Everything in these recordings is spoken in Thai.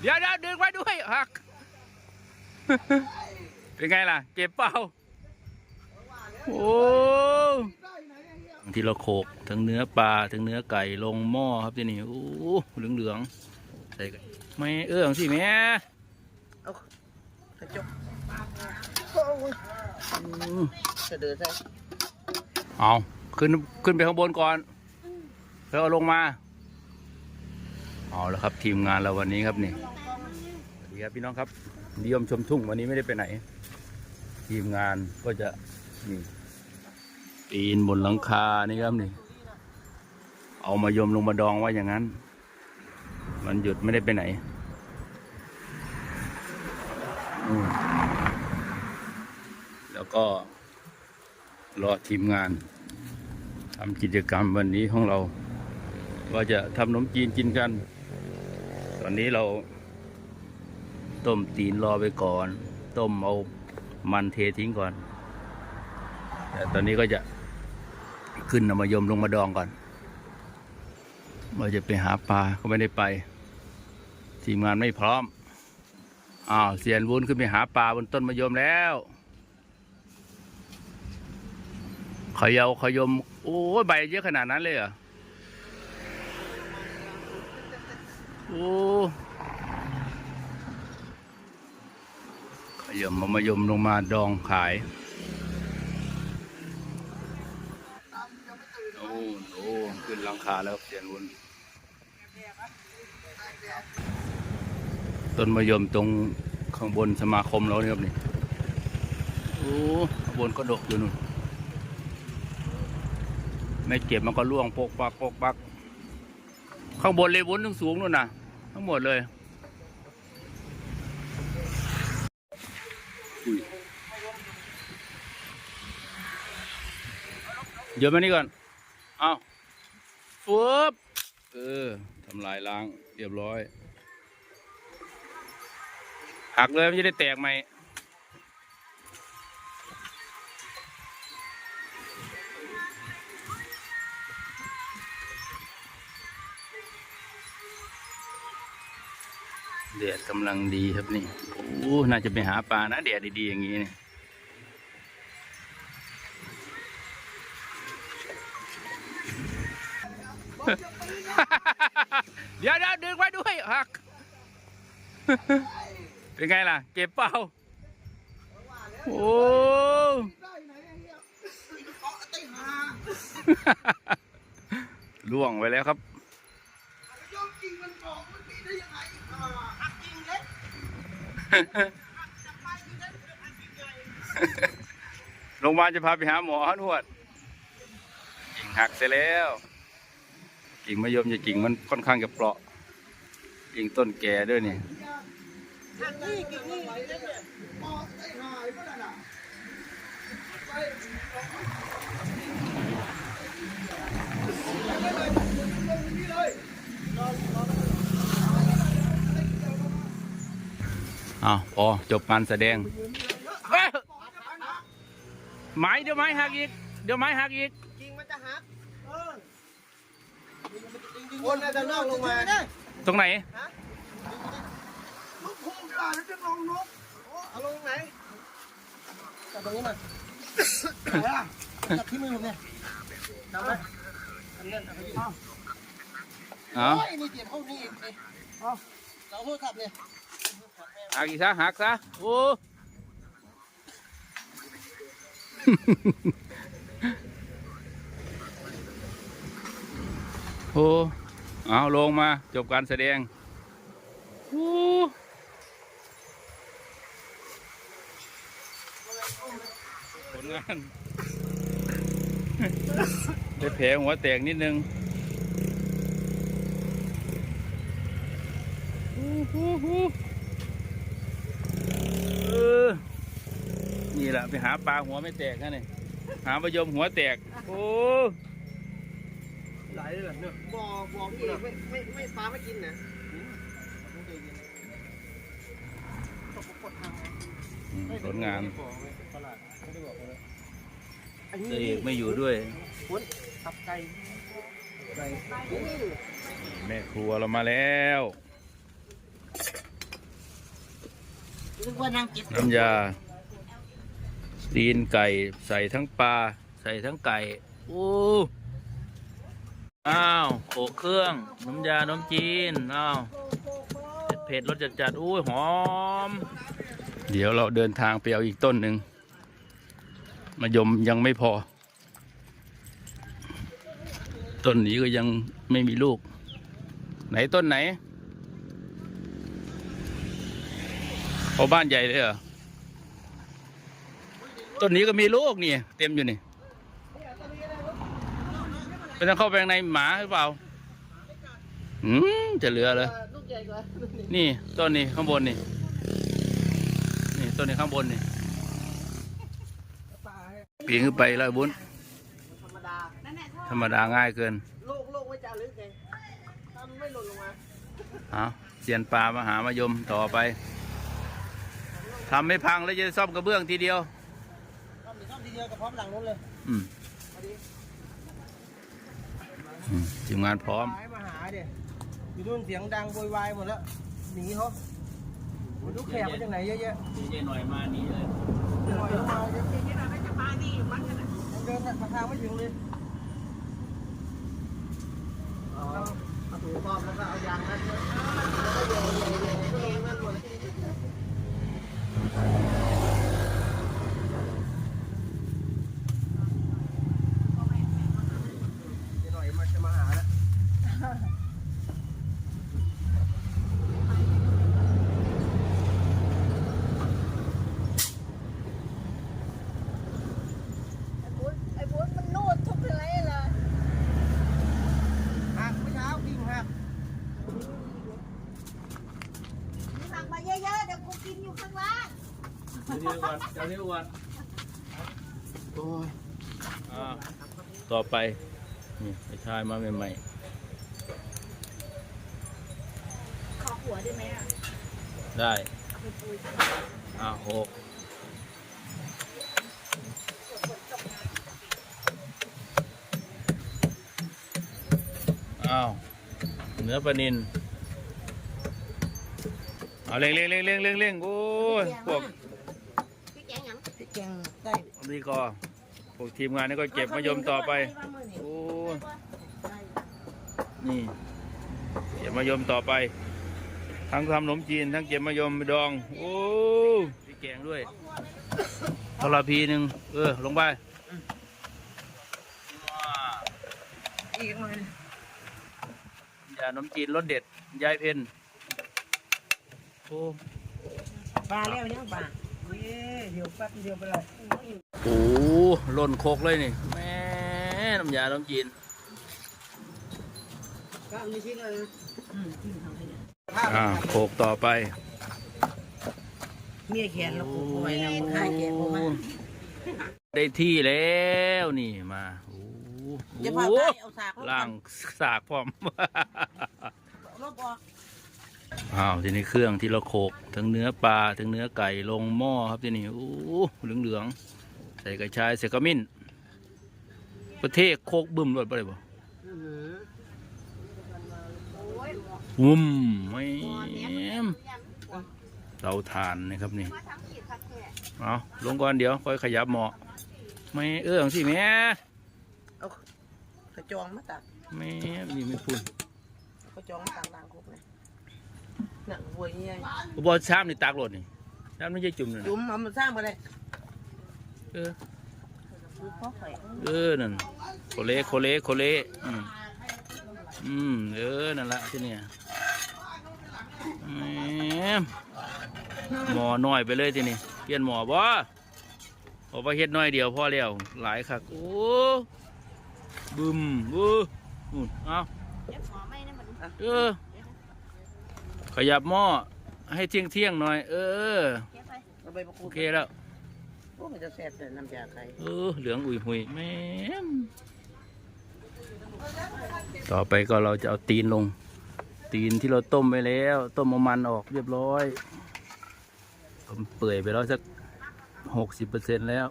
เดี๋ยวเดี๋ยวดึงไว้ด้วยหัก เป็นไงล่ะ เจ็บเปล่า โอ้ทีละโขกทั้งเนื้อปลาทั้งเนื้อไก่ลงหม้อครับที่นี่โอ้เหลืองเหลืองๆใส่กันไม่เอื้องสิแม่กระจกโอ้ยอืมจะเดินใช่เอาขึ้นขึ้นไปข้างบนก่อนแล้วเอาลงมา เอาแล้วครับทีมงานเราวันนี้ครับนี่สวัสดีครับพี่น้องครับนิยมชมทุ่งวันนี้ไม่ได้ไปไหน ทีมงานก็จะนี่ปีนบนหลังคานี่ครับนี่ เอามายมลงมาดองไว่าอย่างนั้น มันหยุดไม่ได้ไปไหนแล้วก็รอทีมงานทำกิจกรรมวันนี้ของเราว่าจะทำขนมจีนกินกัน ตอนนี้เรา ต้มตีนรอไปก่อน ต้มเอามันเททิ้งก่อน แต่ตอนนี้ก็จะขึ้นนำมายมลงมาดองก่อนว่าจะไปหาปลาก็ไม่ได้ไป ทีมงานไม่พร้อม อ้าวเสียนวุ้นขึ้นไปหาปลาบนต้นมะยมแล้วขยาขยม โอ้ใบเยอะขนาดนั้นเลยเหรอ อ้ขยมเอามายมลงมาดองขายโอ้โหขึ้นลังคาแล้วเสียนวุนต้นมะยมตรงข้างบนสมาคมเราเนี่ยครับนี่โอ้ข้างบนก็ดกอยู่นู่นไม่เก็บมันก็ร่วงโปกปักโปกปัก ข้างบนเลยวุ้นทั้งสูงนู่นน่ะ ทั้งหมดเลยอุ้ยเดี๋ยวมานี่ก่อน เอาฟืบเออทำลายล้าง เรียบร้อย หักเลยมันจะได้แตกไหม แดดกำลังดีครับนี่โอ้น่าจะไปหาปลานะแดดดีๆอย่างนี้นี่เดี๋ยวเดี๋ยวดึงไว้ด้วยหัก เป็นไงล่ะเจ็บเปล่า โอ้ล่วงไปแล้วครับยอมจริงมันบอกมันมีได้ยังไงหักจริงเล็ กลงมาบาลจะพาไปหาหมอนวดกิ่งหักเสียแล้ว กิ่งมะยมจะกิ่งมันค่อนข้างจะเปราะกิ่งต้นแก่ด้วยนี่หักนี่กิ่งนี่เล็กเนี่ยบ อกได้หายเมื่อไหร่น่ะอ้าวพอจบการแสดงเอ้ยไม้เดี๋ยวไม้หักอีก เดี๋ยวไม้หักอีกจริงมันจะหักเออคนน่าจะนอกลงมาได้ตรงไหนลูกพุ่งกระดาษแล้วจะลงนกเอาลงไหนจับตรงนี้มาไหนอะจับที่มือผมเนี่ยจับไหมทำเงินทำไปยืนเอ้าโอ้ยนี่เจ็บเข้านี่อีกเลยเอาเราโทษขับเลย หักอีกซะหักซะโอ้ โอ้เอาลงมาจบการแสดงโอ้ผลงาน ได้แผลหัวแตกนิดนึงเอ อ นี่แหละไปหาปลาหัวไม่แตกนะนี่หาประยมหัวแตก โอ้ไหลเลยเนอะบ่อบ่อพี่ไม่ไม่ไม่ปลาไม่กินนะผลงานอันนี้ตัวเอกไม่อยู่ด้วยคุณตับไก่ไก่แม่ครัวเรามาแล้ว นึกว่านางเก็บน้ำยาตีนไก่ใส่ทั้งปลาใส่ทั้งไก่โอ้อ้าวโขกเครื่อง น้ำยาน้ำจีนอ้าวเผ็ดเผ็ดรสจัดจัดๆอุ้ยหอม เดี๋ยวเราเดินทางไปเอาอีกต้นหนึ่งมายมยังไม่พอ ต้นนี้ก็ยังไม่มีลูก ไหนต้นไหน เอาบ้านใหญ่เลยเหรอ ต้นนี้ก็มีลูกนี่ เต็มอยู่นี่ไปต้องเข้าไปข้างในหมาหรือเปล่า อืมจะเหลือเลยลูกใหญ่กว่านี่ต้นนี้ข้างบนนี่ นี่ต้นนี้ข้างบนนี่ปลาปีนขึ้นไปแล้วบุญธรรมดาธรรมดาง่ายเกินโลกโลกไม่จะลึกไงถ้ามันไม่หล่นลงมาเอาเสียนปลามหามายมต่อไป ทำไม่พังแล้วจะซ่อมกระเบื้องทีเดียวทำหนึ่งทำทีเดียวกับพร้อมหลังนู้นเลยอืมพอดีอืมทีมงานพร้อมปลามาหาเดี๋ยอยู่นู่นเสียงดังโวยวายหมดแล้วหนีเขาไม่รู้แขกมาจากไหนเยอะแยะดีหน่อยมานี้เลยปล่อยมาเยอะแยะจะมาดีมั้งกันนะเดินมาทางไม่ถึงเลยเอาเอาถุงครอบแล้วก็เอายางรัดไว้แล้วก็โยนโยนโยนตัวเองนั่นหมดเลย เดี๋ยวหน่อยมันจะมาหาแล้ว ไอ้บุญไอ้บุญมันนูดทุกอะไรเลย หักเมื่อเช้ากิ่งหัก สั่งมาเยอะๆ เดี๋ยวกูกินอยู่ ข้างล่างเดี๋ยวนี้ก่อนเดี๋ยวนี้ก่อนโอ้ยอ่าต่อไปนี่ไปชายมาใหม่ขอหัวได้ไหมอะๆได้เอาไปปุยอ่าหกอ้าวเนื้อปลานิน เอาเร่งเร่งเร่งเร่งเร่งเร่งโอ้ยพวกพี่แกงหยังพริกแกงได้นี่ก็พวกทีมงานนี่ก็เก็บมายมต่อไปโอ้ยนี่เก็บมายมต่อไป ทั้งทำขนมจีนทั้งเก็บมายมไปดองโอ้พี่แกงด้วยทรพีหนึ่งเออลงไปว้าอีกหน่อยยาขนมจีนรสเด็ดยายเพนโอ้ ปลาแล้วยังปลาเย้เดี๋ยวแป๊บเดียวไปเลยโหหล่นโคกเลยนี่แม่น้ำยาขนมจีนก็มีชิ้นเลยอ่าโคกต่อไปเมียแขนแล้วกูเอาไว้นะมึงหายแขนกูมาได้ที่แล้วนี่มาโอ้โหจะพาไปเอาสากลบล่างสากพร้อมลบออก อ้าวทีนี้เครื่องที่เราโขกทั้งเนื้อปลาทั้งเนื้อไก่ลงหม้อครับทีนี้โอ้เหลืองเหลืองๆใส่กระชายใส่ขมิ้น ประเทศโคกบึ้มรวดไปเลยบ่อื้อหือโอ้ยวุ้มไม่หมอเนี้ยมยังเตาถ่านนะครับนี่มาทำขีดผักแขกเอาลงก่อนเดี๋ยวค่อยขยับหม้อไม่เอื้องสิแม่เอากระจองมาตักแม่นี่ไม่พูดกระจองมาตักล้างคุกเลย หนังวัวเงี้ยบอชามนี่ตากรถนี่ชามไม่ใช่จุ่มเลยนะจุ่มเอามาสร้างมาเลยเออคือพ่อไข่เออนั่นโคเลโคเลโคเลอืมอืมเออนั่นละที่เนี่ยแหมหมอน้อยไปเลยทีนี้เปลี่ยนหมอบ่พอไปเฮ็ดน้อยเดียวพอแล้วหลายคักโอ้บึมโอ้นู่นเอาเดี๋ยวหมอไม่นะมันเออ ขยับหม้อให้เที่ยงเที่ยงๆหน่อย เออเก็บไปเอาใบมะกรูโอดเคแล้ว โอ้มันจะแซ่บแต่น้ำยาไข่เออ เหลืองอุยหุยแม่มต่อไปก็เราจะเอาตีนลง ตีนที่เราต้มไปแล้ว ต้มเอามันออกเรียบร้อยผมเปื่อยไปแล้วสักหกสิบเปอร์เซ็นแล้ว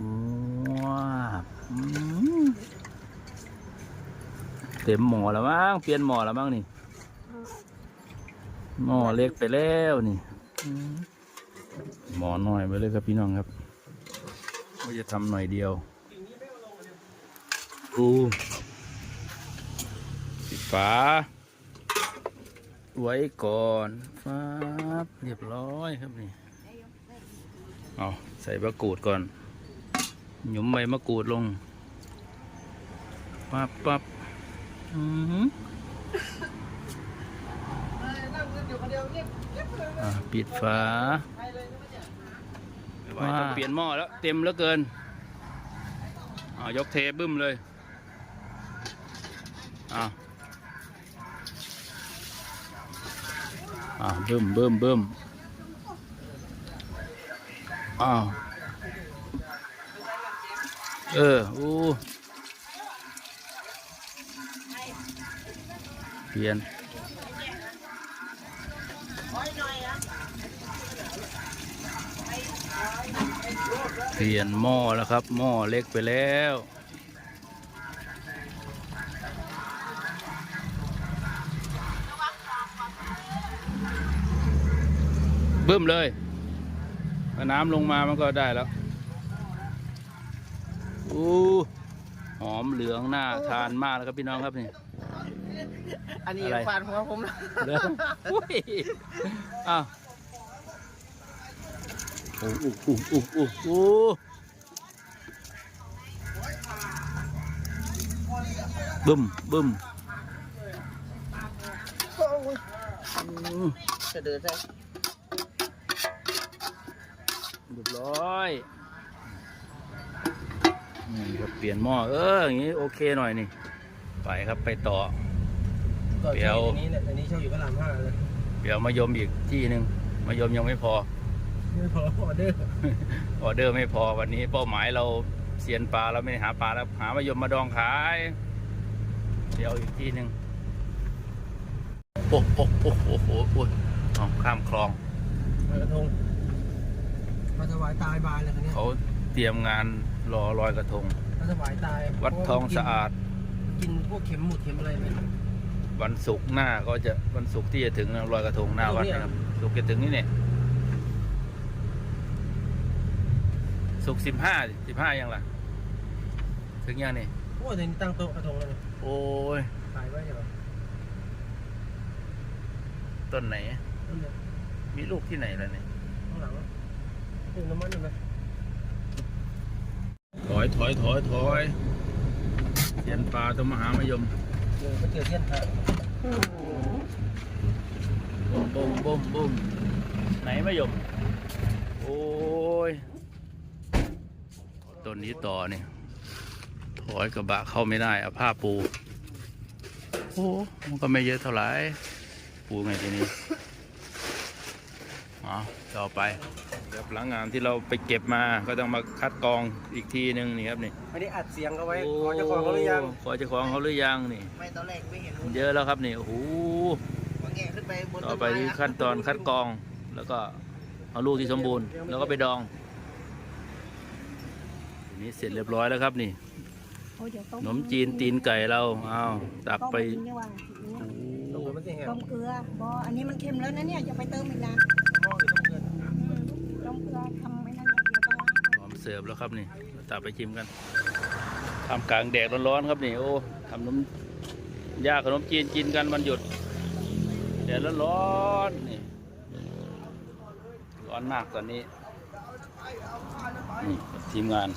อืมว้าวอืม เต็มหมอแล้วมั้งเปลี่ยนหมอแล้วมั้งนี่หมอเล็กไปแล้วนี่หม้อน้อยไปเลยครับพี่น้องครับว่าจะทำหน่อยเดียวกูปิดฝาไว้ก่อนฟ้าบเรียบร้อยครับนี่เอาใส่มะกรูดก่อนหยุมใบมะกรูดลงปั๊บปั๊บ อือหือนั่งเงินอยู่คนเดียวเงียบเงียบเลยอะปิดฝาไปเลยนะเนี่ยไม่ไหวต้องเปลี่ยนหม้อแล้ว เต็มเหลือเกินอ่ายกเทบึ้มเลยอ่าอ่าบึ้มบึ้มบึ้มอ้าวเอออู้ เปลี่ยนเปลี่ยนหม้อแล้วครับ หม้อเล็กไปแล้วบึ้มเลยถ้าน้ำลงมามันก็ได้แล้วอู้หอมเหลืองหน่าทานมากแล้วครับพี่น้องครับนี่ อันนี้อะไร ฟานของผมนะเหลืองอุ้ยอ้าวโอ้โอ้โอ้โอ้โอ้โอ้บึ้มบึ้มโอ้ยอืมจะเดินใช่เรียบร้อยนี่ครับเปลี่ยนหม้อเอออย่างนี้โอเคหน่อยนี่ ไปครับไปต่อ ก็เดี๋ยวอันนี้เนี่ยอันนี้เช่าอยู่พระรามห้าเลยเดี๋ยวมายมอีกที่หนึ่งมายมยังไม่พอ ไม่พอออเดอร์ออเดอร์ไม่พอวันนี้เป้าหมายเราเซียนปลาเราไม่ได้หาปลาแล้วหามายมมาดองขาย เดี๋ยวอีกที่หนึ่งโอ้โหโอ้โหโอ้โหโอ้ยเอาข้ามคลองลอยกระทงมาถวายตายบายเลยคันนี้เขาเตรียมงานรอลอยกระทง มาถวายตายวัดทองสะอาด กินพวกเข็มหมุดเข็มอะไรไหม วันศุกร์หน้าก็จะวันศุกร์ที่จะถึงนะลอยกระทงหน้าวัดนะครับศุกร์จะถึงนี่เนี่ยศุกร์สิบห้าสิบห้ายังล่ะ ถึงยังนี่โอ้ยเดี๋ยวนี้ตั้งโต๊ะกระทงแล้วเนี่ยโอ้ยขายไว้เหรอต้นไหนนั่นเนี่ยมีลูกที่ไหนล่ะเนี่ยข้างหลังตื่นน้ำมันอยู่ไหมถอยถอยถอยถอยเสียนปลาตัวมหามายมเดี๋ยวไปเจอเทียนพระ บุ้มบุ้มบุ้มบุ้มไหนไมายม โอ้ยต้นนี้ต่อเนี่ยถอยกระบะเข้าไม่ได้เอาผ้าปู โอ้มันก็ไม่เยอะเท่าไหร่ ปูไงทีนี้เอาต่อไป เดี๋ยวหลังงานที่เราไปเก็บมาก็ต้องมาคัดกรองอีกทีนึงนี่ครับนี่ไม่ได้อัดเสียงเอาไว้ขอเจ้าของเขาหรือยังขอเจ้าของเขาหรือยังนี่ไม่ตอนแรกไม่เห็นเยอะแล้วครับนี่โอ้โหมาแงะขึ้นไปบนต่อไปคือขั้นตอนคัดกรองแล้วก็เอาลูกที่สมบูรณ์ แล้วก็ไปดองทีนี้เสร็จเรียบร้อยแล้วครับนี่โอ้เดี๋ยวขต้มนมจีนตีนไก่เราเอาตักไปต้มกินดีกว่าโอ้ตรงโหนั้นมันจะแห้งต้มเกลือพออันนี้มันเค็มแล้วนะเนี่ยอย่าไปเติมอีกนะ สิร์ฟแล้วครับนี่ตักไปชิมกันทำกลางแดดร้อนๆครับนี่โอ้ทำนมย่างขนมจีนกินกันวันหยุดแดดร้อนๆนี่ร้อนมากตอนนี้นี่ทีมงาน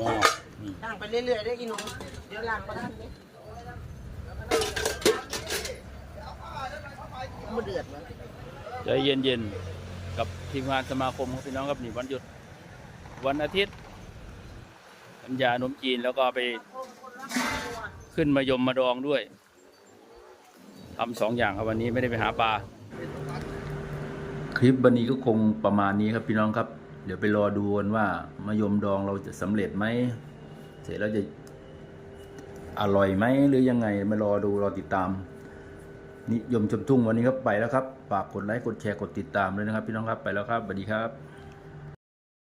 ว้าวนี่ย่างไปเรื่อยๆได้อีหนุ่มเดี๋ยวลากมาด้านนี้มันเดือดแล้วใจเย็นๆกับทีมงานสมาคมของพี่น้องครับนี่วันหยุด วันอาทิตย์น้ำยาขนมจีนแล้วก็ไปขึ้นมายมมาดองด้วยทำสองอย่างครับวันนี้ไม่ได้ไปหาปลาคลิปวันนี้ก็คงประมาณนี้ครับพี่น้องครับ เดี๋ยวไปรอดูกันว่ามายมดองเราจะสำเร็จไหมเสร็จแล้วจะอร่อยไหมหรือยังไงมารอดูรอติดตาม นิยมชมทุ่งวันนี้ครับไปแล้วครับฝากกดไลค์กดแชร์กดติดตามเลยนะครับ พี่น้องครับไปแล้วครับสวัสดีครับ